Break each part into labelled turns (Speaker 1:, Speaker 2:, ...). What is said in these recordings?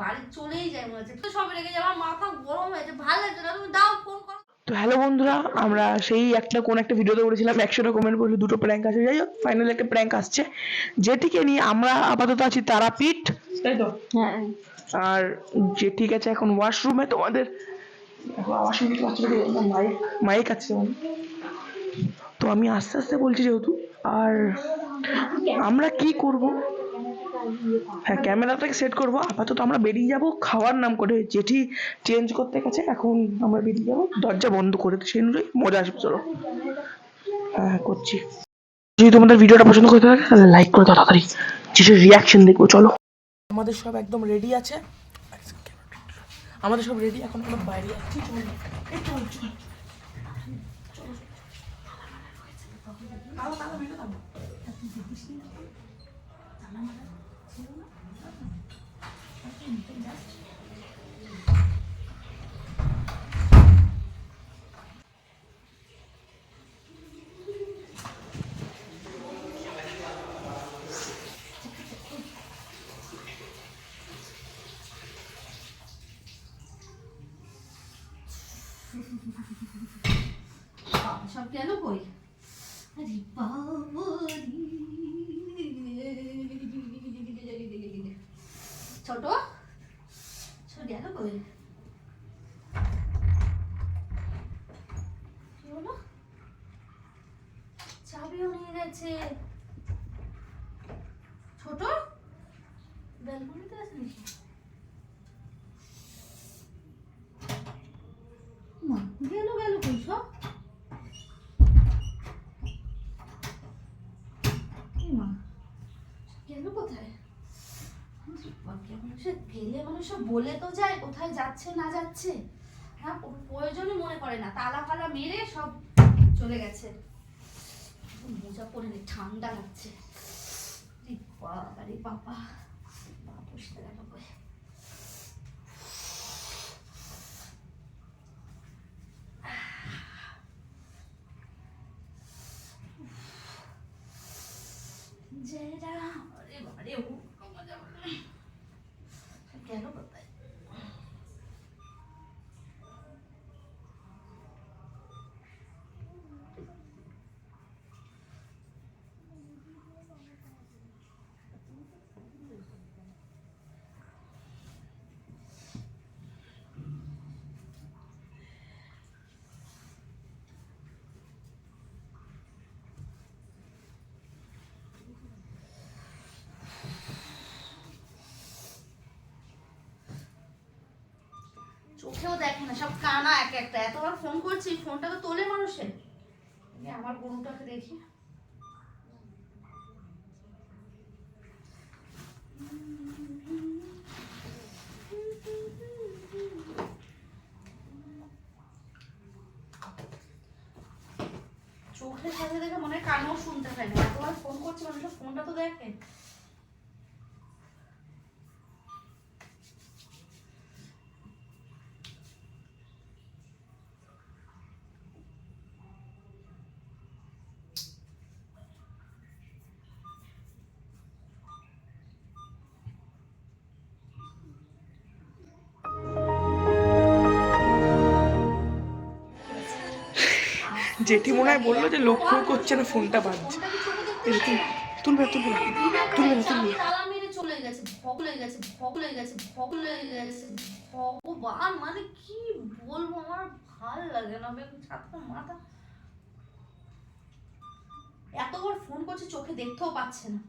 Speaker 1: বাড়ি চলেই যায় মনে হচ্ছে। তো সব রেখে যাবে মাথা গরম হয়েছে ভালো লাগছে না। তুমি দাও ফোন করো।
Speaker 2: তো হ্যালো বন্ধুরা আমরা সেই একটা কোন একটা ভিডিওতে করেছিলাম একশোটা কমেন্ট করলে দুটো প্র্যাঙ্ক আসে যাই হোক ফাইনালি একটা প্র্যাঙ্ক আসছে। যেটিকে নিয়ে আমরা আপাতত আছি তারাপীঠ। তাই তো?
Speaker 1: হ্যাঁ।
Speaker 2: আর যে ঠিক আছে এখন ওয়াশরুমে তোমাদের মাইক আছে তো আমি আস্তে আস্তে বলছি যেহেতু আর আমরা কি করব? হ্যাঁ ক্যামেরাটাকে সেট করব। আপাতত আমরা বেরিয়ে যাব। খাওয়ার নাম করে যেটি চেঞ্জ করতে গেছে। এখন আমরা বেরিয়ে যাব। দরজা বন্ধ করে সেই অনুযায়ী মজা আসবে, চলো। হ্যাঁ করছি। যদি তোমাদের ভিডিওটা পছন্দ করতে থাকে, তাহলে লাইক করে দাও তাড়াতাড়ি। যেটা রিয়াকশন দেখব, চলো। আমাদের সব একদম রেডি আছে। আমাদের সব রেডি এখন আমরা বাইরে যাচ্ছি চল এই চল চল
Speaker 1: বাবা, সব গেল কই আরে বাবারি। ছোট সব গেল কই কি হলো চাবিও নিয়ে গেছে ছোট ব্যালকনিতে আছে নাকি মা গেল মা কোথায়? গেলে বলে তো যায়, কোথায় যাচ্ছে, না যাচ্ছে। হ্যাঁ প্রয়োজনই মনে করে না। তালা ফালা মেরে সব চলে গেছে। মোজা পরে ঠান্ডা লাগছে। রে বাবা বসতে গেল কই জয় রাম আরে বাবা রে ও মজা গেল কোথায় চোখেও দেখে না, সব কানা এক একটা। এতবার ফোন করছি ফোনটা তো তোলে মানুষের। আমার গরুটাকে দেখি। চোখের সাথে দেখে মনে হয় কানেও শুনতে পায় না। এতবার ফোন করছি, মানুষের ফোনটা তো দেখে।
Speaker 2: জেঠি মনে হয় বলল যে লক্ষ্য করছে না, ফোনটা বাজছে। তুলবে তুলবে তুলবে তুলবে
Speaker 1: মানে কি বলব, আমার ভালো লাগে না মাথা। এতবার ফোন করছে, চোখে দেখতেও পাচ্ছে না।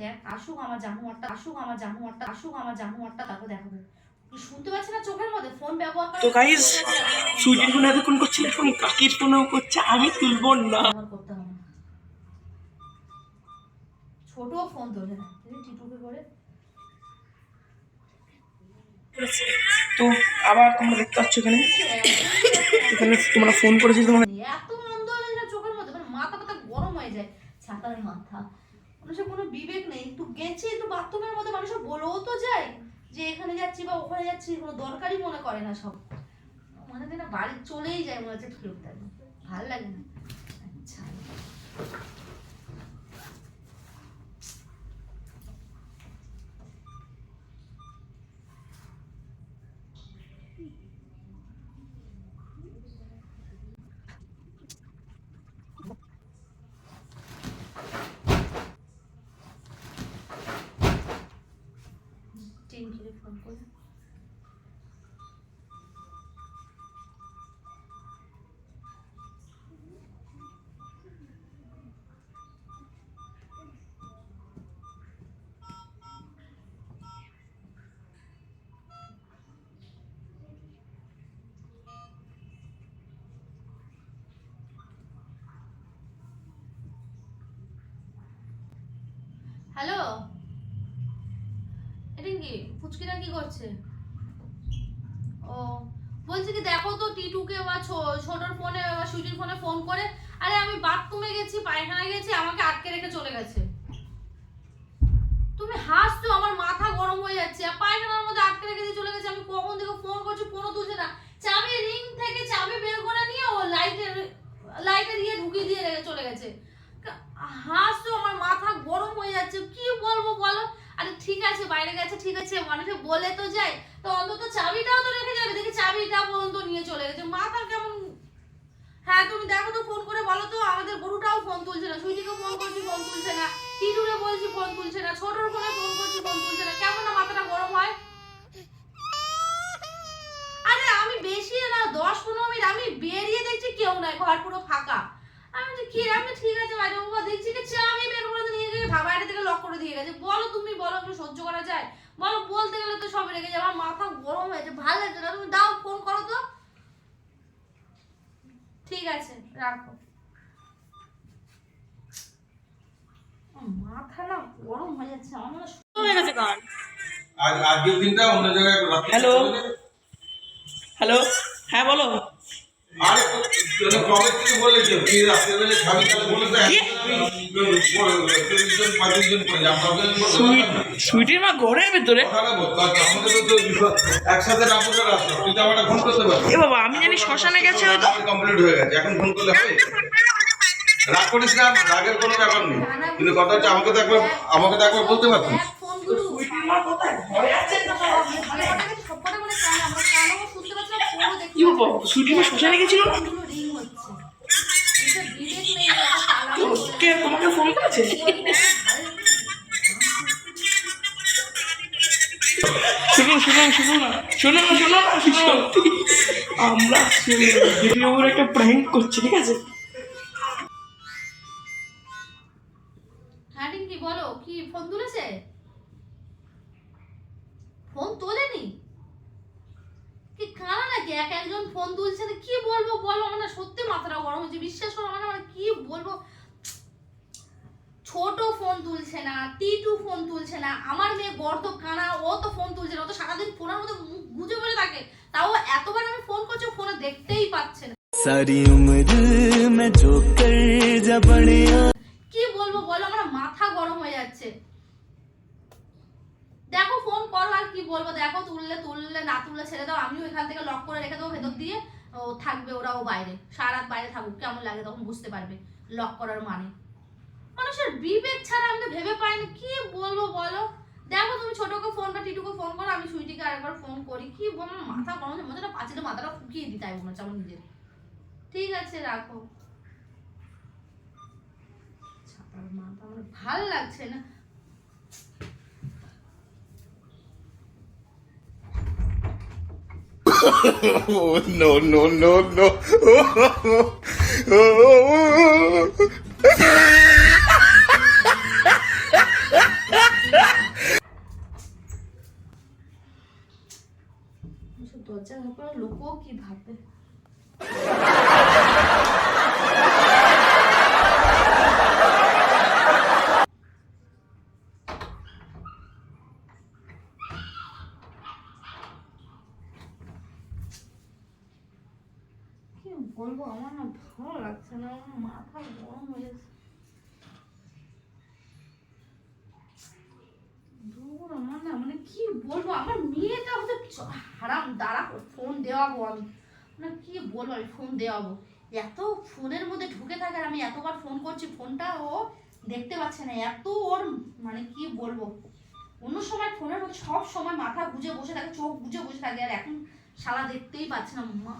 Speaker 1: দেখ আসুক আমার জানুয়ারটা আসুক আমার জানুয়ারটা আসুক আমার জানুয়ারটা তারপর দেখাবো। শুনতে পাচ্ছি না চোখের মধ্যে? ফোন ব্যবহার করে
Speaker 2: তো গাইস সুজির ফোন এতক্ষণ করছিল এখন কাকির ফোনও করছে আমি তুলবো না।
Speaker 1: করতে হবে। ছোট ফোন তোলে না টিটুকে করে।
Speaker 2: তো আবার তোমরা দেখতে পাচ্ছ এখানে। এখানে তোমরা ফোন করেছিল তোমরা
Speaker 1: এত মন্দ হয়ে চোখের মধ্যে? মানে মাথা মাথা গরম হয়ে যায়। ছাতার মাথা। মানুষের কোনো বিবেক নেই। একটু গেছি একটু বাথরুমের মধ্যে মানুষ বলেও তো যায় যে এখানে যাচ্ছি বা ওখানে যাচ্ছি, কোনো দরকারই মনে করে না সব। মনে হয় না বাড়ি চলেই যায় মনে হচ্ছে ফেরত ভালো লাগে না। আচ্ছা। ফোন করে হ্যালো এটা পুচকিরা কি করছে? ও, বলছি কি, দেখো তো টিটুকে বা ছোটর ফোনে বা সুইটির ফোনে ফোন করে, আরে আমি বাথরুমে গেছি, পায়খানায় গেছি, আমাকে আটকে রেখে চলে গেছে। তুমি হাসছো, আমার মাথা গরম হয়ে যাচ্ছে, আর পায়খানার মধ্যে আটকে রেখে দিয়ে চলে গেছে, আমি কখন থেকে ফোন করছি ফোনও তুলছে না। চাবি রিং থেকে চাবি বের করে নিয়ে ও লাইটের লাইটে দিয়ে ঢুকিয়ে দিয়ে রেখে চলে গেছে। হাসছো আমার মাথা গরম হয়ে যাচ্ছে কি বলব বলো আরে ঠিক আছে, বাইরে গেছে, ঠিক আছে, মানুষে বলে তো যায়, তো অন্তত চাবিটাও তো রেখে যাবে, দেখি চাবিটা পর্যন্ত নিয়ে চলে গেছে। মাথা কেমন? হ্যাঁ তুমি দেখো তো, ফোন করে বলো তো, আমাদের গরুটাও ফোন তুলছে না সুইটিকে ফোন করছি, ফোন তুলছে না টিটুরে বলছি ফোন তুলছে না, ছোটর ফোনে ফোন করছি, ফোন তুলছে না, কেমন না মাথাটা গরম হয়? আরে, আমি বেশি না, দশ পনেরো মিনিট, আমি বেরিয়ে দেখছি কেউ নাই, ঘর পুরো ফাঁকা। আমি বলছি কি আমি ঠিক আছে বাইরে বাবা দেখছি কি চাবি বের করে নিয়ে গিয়ে বাইরে থেকে লক করে দিয়ে গেছে। বলো তুমি বলো একটু সহ্য করা যায়? বলো বলতে গেলে তো সব রেখে যায় আমার মাথা গরম হয়েছে ভালো লাগছে না। তুমি দাও ফোন করো তো। ঠিক আছে রাখো। মাথা না গরম হয়ে যাচ্ছে আমার হয়ে
Speaker 3: গেছে গান
Speaker 4: আজ আজকের দিনটা অন্য জায়গায় রাত্রি
Speaker 2: হ্যালো। হ্যাঁ বলো।
Speaker 4: আরে তো কবে থেকে যে তুই রাত্রেবেলা খাবি তাহলে বলে
Speaker 2: সুইটির মা ঘরের ভেতরে?
Speaker 4: কথা বল আমাদের তো একসাথে তুই তো ফোন করতে পারবি
Speaker 2: বাবা আমি জানি শ্মশানে গেছে হয়তো।
Speaker 4: কমপ্লিট হয়ে গেছে এখন ফোন করলে হবে? রাগ করিস না রাগের কোনো ব্যাপার নেই। কিন্তু কথা হচ্ছে আমাকে তো একবার আমাকে তো একবার বলতে
Speaker 1: মানে দেখতে
Speaker 2: কি বাবা সুইটির মা শ্মশানে গেছিল না
Speaker 1: ফোনগুলো রিং হচ্ছে এটা বিবেক নেই এটা তালা
Speaker 2: কেউ কে তোমাকে ফোন করেছে?
Speaker 1: হ্যাঁ কি তুলেছে? ফোন তোলেনি? এক একজন ফোন তুলছে, কি বলব, বলো, আমার সত্যি মাথাটা গরম হচ্ছে, বিশ্বাস করো, আমার মানে কি বলব? ছোট ফোন তুলছে না টিটু ফোন তুলছে না আমার মেয়ে তো কানা ও তো ফোন তুলছে না ও তো সারাদিন ফোনের মধ্যে মুখ গুজে বলে থাকে তাও এতবার আমি ফোন করছি ফোনে দেখতেই পাচ্ছে না।
Speaker 5: সারি উমর মে জো কর যা বড়িয়া
Speaker 1: কি বলব বলো আমার মাথা গরম হয়ে যাচ্ছে। দেখো ফোন করো আর কি বলব দেখো তুললে তুললে না তুললে ছেড়ে দাও আমিও এখান থেকে লক করে রেখে দেবো ভেতর দিয়ে ও থাকবে ওরাও বাইরে সারা রাত বাইরে থাকুক কেমন লাগে তখন বুঝতে পারবে লক করার মানে। মানুষের বিবেক ছাড়া আমি তো ভেবে পাই না কি বলব বলো? দেখো তুমি ছোটকে ফোন বা টিটুকে ফোন করো আমি সুইটিকে আরেকবার ফোন করি। কি বলব মাথা গরম হচ্ছে মনে হচ্ছে পাঁচিলে মাথাটা ফুকিয়ে দিই তাই মনে হচ্ছে আমার নিজের। ঠিক আছে রাখো। মাথা আমার ভালো লাগছে না।
Speaker 5: Oh no no no no!
Speaker 1: এসব দরজা ধাপড়া লোকও কি ভাববে কি বলব আমার না ভালো লাগছে না আমার মাথা গরম হয়ে যাচ্ছে দূর আমার না মানে কি বলব? আমার মেয়েটা হচ্ছে হারাম, দাঁড়া ফোন দেওয়াবো আমি। মানে কি বলব আমি? ফোন দেওয়াবো। এত ফোনের মধ্যে ঢুকে থাকে আমি এতবার ফোন করছি ফোনটা ও দেখতে পাচ্ছে না। এত ওর মানে কি বলব? অন্য সময় ফোনের মধ্যে সব সময় মাথা গুজে বসে থাকে, চোখ গুজে বসে থাকে আর এখন শালা দেখতেই পাচ্ছে না, মা।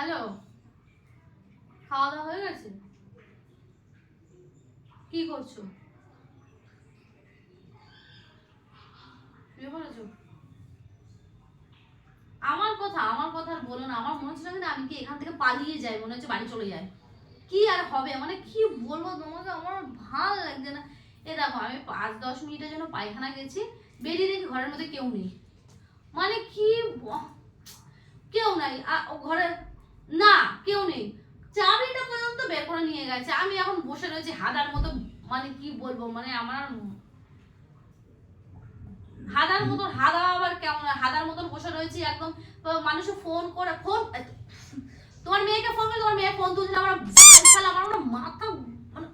Speaker 1: হ্যালো খাওয়া দাওয়া হয়ে গেছে? কি করছ? আমার কথা আমার কথা আর বলো না, আমার মনে হচ্ছে আমি কি এখান থেকে পালিয়ে যাই, মনে হচ্ছে বাড়ি চলে যায় কি আর হবে? মানে কি বলব তোমাকে? আমার ভালো লাগছে না। এ দেখো, আমি পাঁচ, দশ মিনিটের জন্য পায়খানা গেছি, বেরিয়ে দেখি ঘরের মধ্যে কেউ নেই। মানে কি কেউ নাই। ঘরে না, কেউ নেই। চাবিটা পর্যন্ত বের করে নিয়ে গেছে। আমি এখন বসে রয়েছি হাদার মতো মানে কি বলব মানে আমার হাদার মতো, হাদা আবার কেমন? হাদার মতন বসে রয়েছি একদম। মানুষ ফোন করে ফোন তোমার মেয়েকে ফোন করে, তোমার মেয়ে ফোন তুলছে, আমার শালা আমার মাথা মানে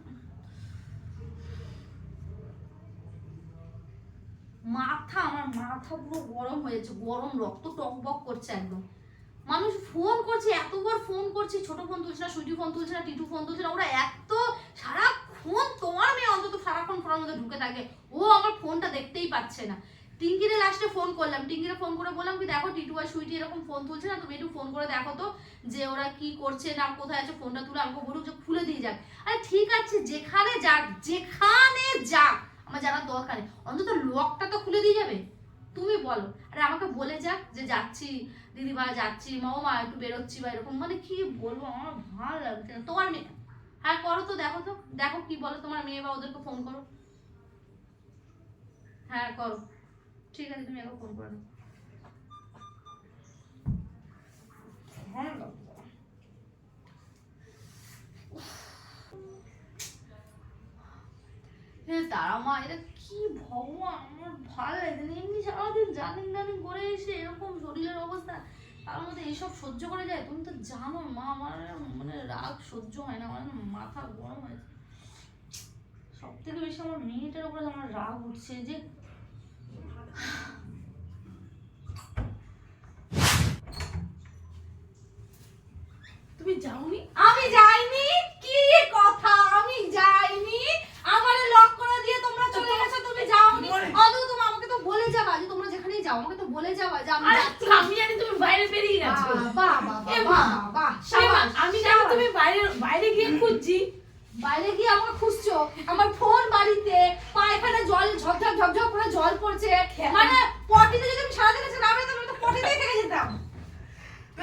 Speaker 1: মাথা, আমার মাথা পুরো গরম হয়েছে, গরম রক্ত টকবক করছে একদম। মানুষ ফোন করছে, এতবার ফোন করছে, ছোট ফোন তুলছে না সুইটি ফোন তুলছে না, টিটু ফোন তুলছে না, ওরা এত সারাক্ষণ তোমার মেয়ে অন্তত সারাক্ষণ ফোনের মধ্যে ঢুকে থাকে, ও আমার ফোনটা দেখতেই পাচ্ছে না। টিঙ্কিরে লাস্টে ফোন করলাম, টিঙ্কিরে ফোন করে বললাম কি, দেখো টিটু আর সুইটি এরকম ফোন তুলছে না, তুমি একটু ফোন করে দেখো তো, যে ওরা কি করছে না, কোথায় আছে ফোনটা তুলে আমাকে বলুক, যে খুলে দিয়ে যাক। আরে ঠিক আছে, যেখানে যাক যেখানে যাক, আমার জানার দরকার অন্তত লকটা তো খুলে দিয়ে যাবে। তুমি বলো। আর আমাকে বলে যাক যে যাচ্ছি, দিদিমা, যাচ্ছি, মামা, একটু বেরোচ্ছি বা এরকম। মানে কি বলব, আমার ভালো লাগছে না। তোমার মেয়ে? হ্যাঁ করো তো, দেখো তো। দেখো কি বলো তোমার মেয়ে বা ওদেরকে ফোন করো। হ্যাঁ করো। ঠিক আছে, তুমি একবার ফোন করো ভালো লাগছে না। হে তারা মা, এটা কি ভগবান? আমার ভালো লাগে এমনি সারাদিন জানিন জানিন করে এসে এরকম শরীরের অবস্থা, তার মধ্যে এইসব সহ্য করে যায়? তুমি তো জানো মা, আমার মানে রাগ সহ্য হয় না, আমার মাথা গরম হয়েছে সব থেকে বেশি আমার মেয়েটার উপরে আমার রাগ উঠছে যে
Speaker 3: তুমি যাওনি?
Speaker 1: আমি যাইনি? কি কথা? আমি যাইনি? আমারে লক করে দিয়ে তোমরা চলে গেছো তুমি যাওনি তুমি আমাকে তো বলে যাবা যে তোমরা যেখানেই যাও আমাকে তো বলে যাবা যে আমি যাচ্ছি।
Speaker 3: আমি জানি তুমি বাইরে বেরিয়ে গেছো।
Speaker 1: বাহ, বাহ, বাহ,
Speaker 3: এ
Speaker 1: বাহ, বাহ, বাহ,
Speaker 3: এ আমি জানি
Speaker 1: সাবাস।
Speaker 3: তুমি বাইরে বাইরে গিয়ে খুঁজছি।
Speaker 1: বাইরে গিয়ে আমাকে খুঁজছো? আমার ফোন বাড়িতে পায়খানা জল ঝকঝক ঝকঝক করে জল পড়ছে। মানে পটিতে যদি আমি সারাদিন এসে না বেরোতাম আমি তো পটিতেই থেকে যেতাম।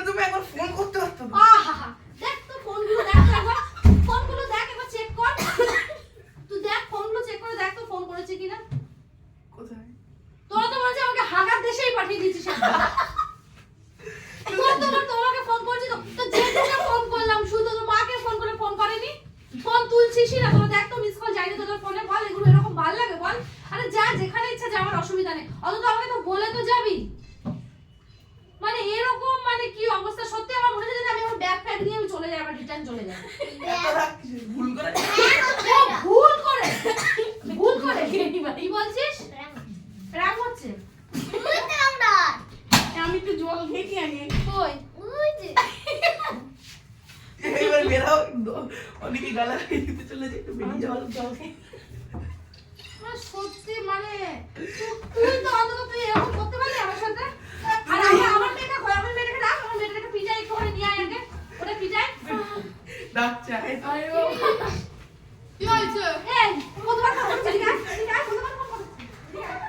Speaker 2: তুমি একবার ফোন করতে পারতো না।
Speaker 1: আহা দেখ তো ফোনগুলো দেখ তো একবার ফোনগুলো দেখ একবার চেক কর তুই দেখ ফোনগুলো চেক করে দেখ তো ফোন করেছে কিনা?
Speaker 2: কোথায়?
Speaker 1: তোরা তো বলছে আমাকে হাগার দেশেই পাঠিয়ে দিয়েছিস তোর তোমার তোমাকে ফোন করছি তো। তো যেদিকে ফোন করলাম শুধু তোর মাকে ফোন করে ফোন করেনি। ফোন তুলছিসই না তোর দেখ তো মিস কল যায়নি তোদের ফোনে বল এগুলো এরকম ভালো লাগে বল। আরে যা যেখানে ইচ্ছা যা আমার অসুবিধা নেই। অন্তত আমাকে তো বলে তো যাবি। মানে এরকম মানে কি অবস্থা? সত্যি আমার মনে হচ্ছে যে আমি আমার ব্যাগ প্যাক নিয়ে আমি চলে যাই আবার রিটার্ন চলে যাই?
Speaker 2: ভুল করে?
Speaker 1: ভুল করে ভুল করে। কি বলছিস? রাগ হচ্ছে।
Speaker 3: আমি একটু জল ঘেঁটে আনি
Speaker 1: কই?
Speaker 2: এবার বেরাও। দ- অনেকে গালা দিতে চলেছে একটু বেরিয়ে
Speaker 3: জল জল খেয়ে
Speaker 1: সত্যি মানে তু- তুই তো অন্তত তুই এরকম করতে পারলি আমার সাথে আর আমার আমার মেয়েটা কই আমার মেয়েটাকে ডাক আমার মেয়েটাকে পিটাই একটু করে নিয়ে আয় আগে ওটা পিটাই
Speaker 2: ডাকছে আয় তো।
Speaker 3: আরে ও
Speaker 1: কি হয়েছে এই কতবার ফোন করছিস এদিকে আয়, এদিকে আয়, কতবার ফোন করছিস এদিকে আয়,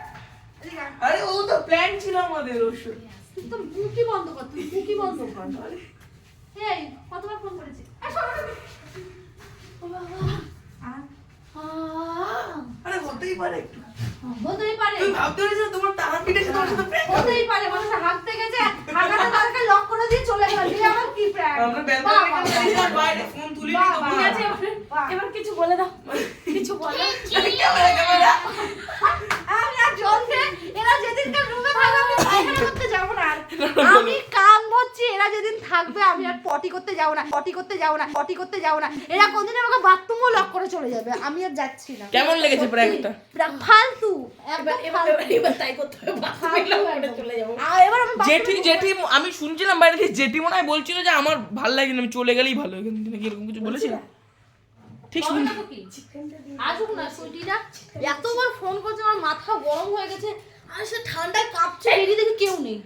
Speaker 1: এদিকে আয়।
Speaker 2: আরে ও তো প্ল্যান ছিল আমাদের ওষুধ
Speaker 1: তুই তো মুখি বন্ধ কর তুই মুখি বন্ধ কর এই কতবার ফোন করেছিস এই, শোন, শোন, শোন। ও বাবা। আহ, আহ,
Speaker 2: আরে হতেই পারে একটু।
Speaker 1: হতেই পারে।
Speaker 2: তুমি ভাবতে পারিস তোমার তারা পিঠেছে তোমার সাথে প্র্যাঙ্ক
Speaker 1: হতেই পারে মানুষ হাঁটতে গেছে হাঁটাতে তাদেরকে লক করে দিয়ে চলে গেল দিয়ে আবার কি প্র্যাঙ্ক
Speaker 2: আমরা ব্যালকনি বাইরে ফোন তুলিনি
Speaker 1: বাহ,
Speaker 2: তো
Speaker 3: ঠিক আছে। এবার- কিছু বলে দাও। কিছু বলো
Speaker 2: ক্যামেরা ক্যামেরা
Speaker 1: আমি আর জলকে এরা যেদিনকে রুমে থাকবে পায়খানা করতে যাব না আর। আমি কান ধরছি এরা যেদিন থাকবে আমি আর পটি করতে যাব না পটি করতে যাব না পটি করতে যাব না। এরা কোনদিন আমাকে বাথরুমও লক করে চলে যাবে আমি আর যাচ্ছি না।
Speaker 2: কেমন লেগেছে প্র্যাঙ্কটা
Speaker 1: প্রায় ফালতু
Speaker 3: এবার এবার
Speaker 1: ফালতু।
Speaker 3: এবার তাই করতে হবে লক করে চলে যাব।
Speaker 1: আর এবার আমি
Speaker 2: জেঠি জেঠি আমি শুনছিলাম বাইরে থেকে জেঠি মনে হয় বলছিল যে আমার ভালো লাগে না আমি চলে গেলেই ভালো এখান থেকে নাকি এরকম কিছু বলেছিল? ঠিক শুন
Speaker 1: বলো না তো কি? আসুক না সুইটিটা এতবার ফোন করছে আমার মাথা গরম হয়ে গেছে আর সে ঠান্ডায় কাঁপছে এদিকে কেউ নেই।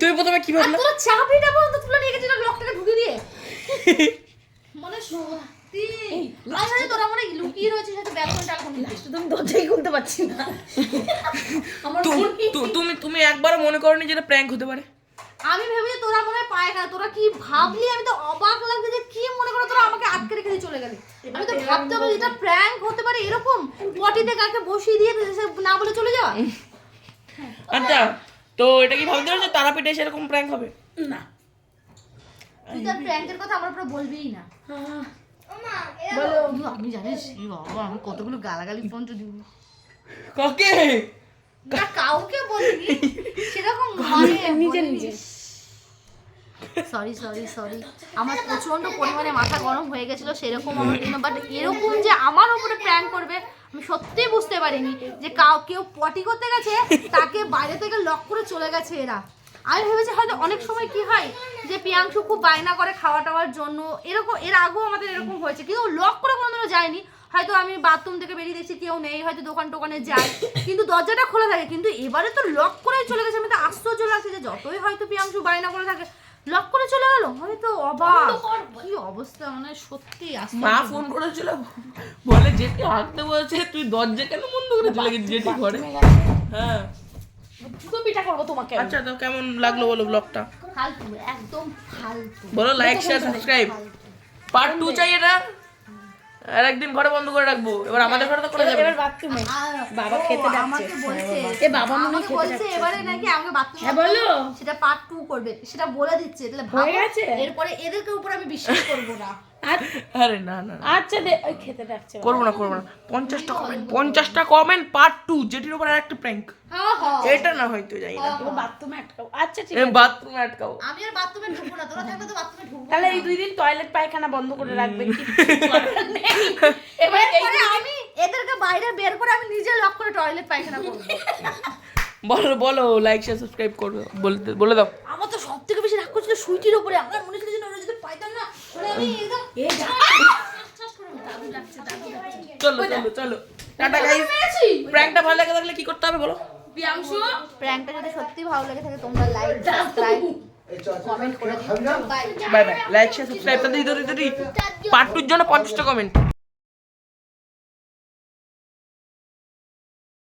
Speaker 2: তুমি প্রথমে কি ভাবলে?
Speaker 1: তোর চাকরিটা পর্যন্ত তুলে নিয়ে গেছিল লকটাকে ঢুকে দিয়ে? মানে সত্যি। তোরা মনে হয় লুকিয়ে রয়েছিস হয়তো ব্যালকনি টালকনি
Speaker 3: লাস্টে তো দরজাই খুলতে পারছি না। আমার
Speaker 2: তু- তু- তুমি তুমি একবারও মনে করনি যেটা প্র্যাঙ্ক হতে পারে?
Speaker 1: আমি ভেবেছি তোরা মনে হয় পায়খানা তোরা কি ভাবলি? আমি তো অবাক লাগছে যে কি মনে করে তোরা আমাকে আটকে রেখে দিয়ে চলে গেলি। আমি তো ভাবতে পারি এটা প্র্যাঙ্ক হতে পারে এরকম। পটিতে কাকে বসিয়ে দিয়ে না বলে চলে যাওয়া?
Speaker 2: আচ্ছা তো এটা কি ভাবতে পারছ? তারাপীঠে সেরকম প্র্যাঙ্ক হবে?
Speaker 3: না।
Speaker 1: তুই তো প্র্যাঙ্কের কথা আমার উপরে বলবিই না।
Speaker 3: বলো
Speaker 1: কিন্তু আমি জানিস বাবা আমি কতগুলো গালাগালি পর্যন্ত দিব
Speaker 2: কাকে?
Speaker 1: না কাউকে বলিনি। সেরকম ঘরে
Speaker 3: নিজের নিজে
Speaker 1: সরি সরি সরি আমার প্রচণ্ড পরিমাণে মাথা গরম হয়ে গেছিল সেরকম আমার জন্য বাট এরকম যে আমার উপরে প্র্যাঙ্ক করবে, আমি সত্যিই বুঝতে পারিনি যে কাউ, কেউ পটি করতে গেছে, তাকে বাইরে থেকে লক করে চলে গেছে এরা। আমি ভেবেছি হয়তো অনেক সময় কি হয় যে পিয়াংশু খুব বায়না করে খাওয়া টাওয়ার জন্য, এরকম, এর আগেও আমাদের এরকম হয়েছে। কিন্তু লক করে কোনোদিনও যায়নি। হয়তো আমি বাথরুম থেকে বেরিয়ে দেখছি কেউ নেই, হয়তো দোকান টোকানে যায়, কিন্তু দরজাটা খোলা থাকে। কিন্তু এবারে তো লক করে চলে গেছে। আমি তো আশ্চর্য লাগছে যে যতই হয়তো পিয়াংশু বায়না করে থাকে লক করে চলে গেল? আমি তো অবাক। কি অবস্থা মানে সত্যি
Speaker 2: মা ফোন করেছিল। বলে জেঠি হাঁটতে বলছে তুই দরজা কেন বন্ধ করে চলে গেছিস যেটি ঘরে? হ্যাঁ।
Speaker 3: পিঠা করব তোমাকে।
Speaker 2: আচ্ছা তো কেমন লাগল বলো ব্লগটা
Speaker 1: ফালতু একদম ফালতু।
Speaker 2: বলো like share subscribe part two চাই এটা? আর একদিন ঘরে বন্ধ করে রাখব। এবার আমাদের ঘরে তো করে যাবে।
Speaker 3: এবার বাথরুমে বাবা খেতে ডাকছে।
Speaker 1: বলছে
Speaker 3: এ বাবা মনে খেতে
Speaker 1: বলছে এবারে নাকি আমাকে বাথরুমে
Speaker 3: হ্যাঁ, বলো।
Speaker 1: সেটা পার্ট টু করবে। সেটা বলে দিচ্ছে। তাহলে
Speaker 3: ভালো
Speaker 1: এরপরে এদেরকে উপর আমি বিশ্বাস করব না।
Speaker 3: আর-
Speaker 2: আরে না না।
Speaker 3: আচ্ছা দে খেতে ডাকছে
Speaker 2: করব না করব না। পঞ্চাশটা কমেন্ট পঞ্চাশটা কমেন্ট পার্ট টু যেটির উপর একটা প্র্যাঙ্ক এটা না হয়তো যাই না।
Speaker 3: বাথরুমে আটকাও আচ্ছা ঠিক আছে।
Speaker 2: বাথরুমে আটকাও
Speaker 1: আমি আর বাথরুমে ঢুকবো না তোরা থাকলে তো বাথরুমে ঢুকবো
Speaker 3: তাহলে এই দুই দিন টয়লেট পায়খানা বন্ধ করে রাখবে কি এবার এই
Speaker 1: আমি এদেরকে বাইরে বের করে আমি নিজে লক করে টয়লেট পায়খানা করব।
Speaker 2: বলো বলো লাইক শেয়ার সাবস্ক্রাইব করবে। বলতে বলে দাও।
Speaker 1: আমার তো সব থেকে বেশি রাগ করছিল সুইটির উপরে আমার মনে
Speaker 2: চলো চলো চলো। টাটা গাইস প্র্যাঙ্কটা ভালো লাগে থাকলে কি করতে হবে বলো?
Speaker 3: প্রিয়াংশু?
Speaker 1: প্র্যাঙ্কটা যদি সত্যি ভালো লেগে থাকে তোমরা লাইক সাবস্ক্রাইব কমেন্ট করে দিও। Bye
Speaker 2: bye bye like share subscribe দিদি দিদি পার্ট টুর জন্য পঞ্চাশটা কমেন্ট